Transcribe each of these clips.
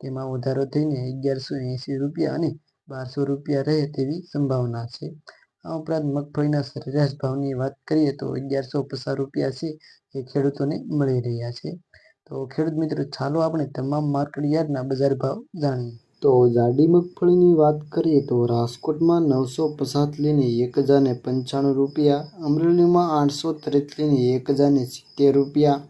તેમાં વધારો થઈને અગિયારસો એંસી રૂપિયા અને બારસો રૂપિયા રહે તેવી સંભાવના છે. આ ઉપરાંત મગફળીના સરેરાશ ભાવની વાત કરીએ તો અગિયારસો પચાસ રૂપિયા છે એ ખેડૂતોને મળી રહ્યા છે. તો ખેડૂત મિત્રો, ચાલો આપણે તમામ માર્કેટ યાર્ડના બજાર ભાવ જાણીએ. તો જાડી મગફળીની વાત કરીએ તો રાજકોટમાં નવસો પચાસ લઈને એક હજાર ને પંચાણું રૂપિયા, અમરેલીમાં આઠસો ત્રીસ લઈને એક હજાર ને સિત્તેર રૂપિયા,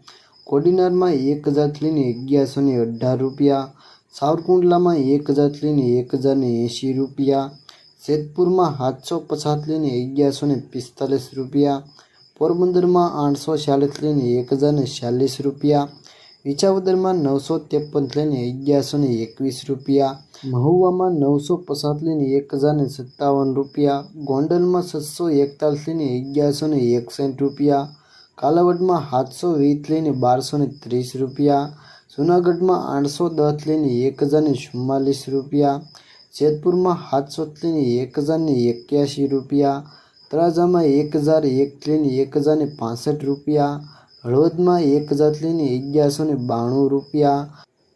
કોડીનારમાં એક હજાર લઈને અગિયારસો અઢાર રૂપિયા સાવરકુંડલામાં એક હજાર લઈને એક હજારને એંશી રૂપિયા, જેતપુરમાં સાતસો પચાસ લઈને અગિયારસો ને પિસ્તાલીસ રૂપિયા, પોરબંદરમાં આઠસો ચાલીસ લઈને એક હજારને છ્યાલીસ રૂપિયા વિછાવદરમાં નવસો ત્રેપન લઈને અગિયારસો ને એકવીસ રૂપિયા, મહુવામાં નવસો પચાસ લઈને એક હજારને સત્તાવન રૂપિયા, ગોંડલમાં સાતસો એકતાલીસ લઈને અગિયારસો ને એકસઠ રૂપિયા, કાલાવડમાં સાતસો વીસ લઈને બારસો ને ત્રીસ રૂપિયા જૂનાગઢમાં આઠસો દસ લઈને એક હજાર ને ચુમ્માલીસ રૂપિયા, જેતપુરમાં સાતસો લઈને એક હજાર ને એક્યાસી રૂપિયા, તળાજામાં એક હજાર એક લઈને એક હજાર ને પાસઠ રૂપિયા, હળવદમાં એક હજાર લઈને અગિયારસો ને બાણું રૂપિયા,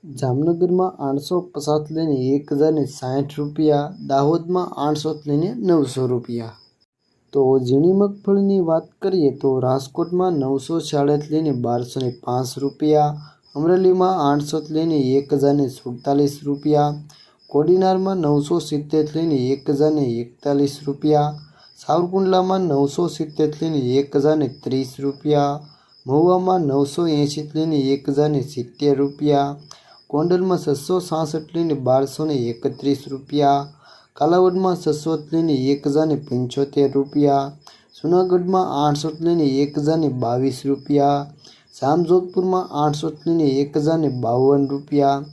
જામનગરમાં આઠસો પચાસ લઈને એક હજાર ને સાઠ રૂપિયા, દાહોદમાં આઠસો લઈને નવસો રૂપિયા. તો ઝીણી મગફળીની વાત કરીએ તો રાજકોટમાં નવસો ચાળીસ લઈને બારસો ને પાંચ રૂપિયા અમરેલીમાં આઠસો લઈને એક હજારને સુડતાલીસ રૂપિયા, કોડીનારમાં નવસો સિત્તેર લઈને એક હજારને એકતાલીસ રૂપિયા, સાવરકુંડલામાં નવસો સિત્તેર લઈને એક હજારને ત્રીસ રૂપિયા, મહુવામાં નવસો એંશી લઈને એક હજારને સિત્તેર રૂપિયા કોંડલમાં છસો સાસઠ લઈને બારસો ને એકત્રીસ રૂપિયા, કાલાવડમાં છસો લઈને એક હજારને પંચોતેર રૂપિયા, જૂનાગઢમાં આઠસો લઈને એક હજારને બાવીસ રૂપિયા જામજોધપુરમાં આઠસો લઈને એક હજાર ને બાવન રૂપિયા,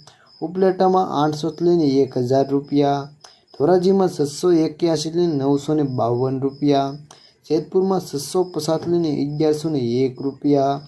ઉપલેટામાં આઠસો લઈને એક હજાર રૂપિયા, ધોરાજીમાં છસો એક્યાસી લઈને નવસો ને બાવન રૂપિયા, જેતપુરમાં છસો પચાસ લઈને અગિયારસો ને એક રૂપિયા,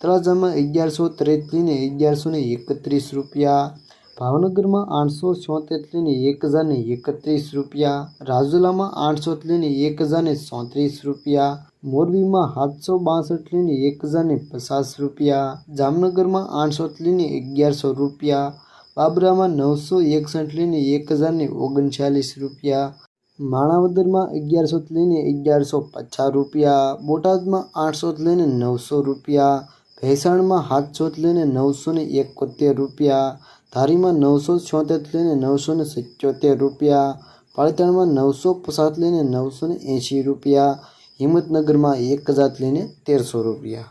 તળાજામાં અગિયારસો ત્રીસ લઈને અગિયારસો ને એકત્રીસ રૂપિયા, ભાવનગરમાં આઠસો છોતેર લઈને એક હજાર ને એકત્રીસ રૂપિયા, રાજુલામાં આઠસો લઈને એક હજાર ને ચોત્રીસ રૂપિયા મોરબીમાં સાતસો બાસઠ લઈને એક હજારને પચાસ રૂપિયા, જામનગરમાં આઠસો લઈને અગિયારસો રૂપિયા, બાબરામાં નવસો એકસઠ લઈને એક હજારને ઓગણચાલીસ રૂપિયા, માણાવદરમાં અગિયારસો લઈને અગિયારસો પચાસ રૂપિયા, બોટાદમાં આઠસો લઈને નવસો રૂપિયા, ભેસાણમાં સાતસો લઈને નવસો ને એકોતેર રૂપિયા, ધારીમાં નવસો છોતેર લઈને નવસો ને સિત્યોતેર રૂપિયા પાલિતાણામાં નવસો પચાસ લઈને નવસો ને એંશી રૂપિયા હિંમતનગરમાં એક હજાર લઈને તેરસો રૂપિયા.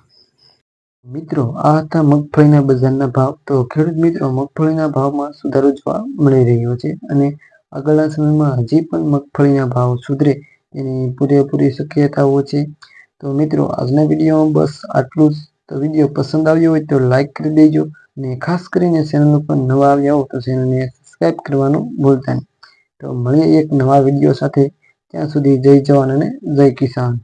મિત્રો, આ હતા મગફળીના બજારના ભાવ. તો ખેડૂત મિત્રો, મગફળીના ભાવમાં સુધારો જોવા મળી રહ્યો છે અને આગળના સમયમાં હજી પણ મગફળીના ભાવ સુધરે એની પૂરેપૂરી શક્યતાઓ છે. તો મિત્રો, આજના વિડીયોમાં બસ આટલું જ. તો વીડિયો પસંદ આવ્યો હોય તો લાઈક કરી દેજો અને ખાસ કરીને ચેનલ ઉપર નવા આવ્યા હો તો ચેનલને સબસ્ક્રાઈબ કરવાનું ભૂલતા નહીં. તો મળીએ એક નવા વીડિયો સાથે. ત્યાં સુધી જય જવાન અને જય કિસાન.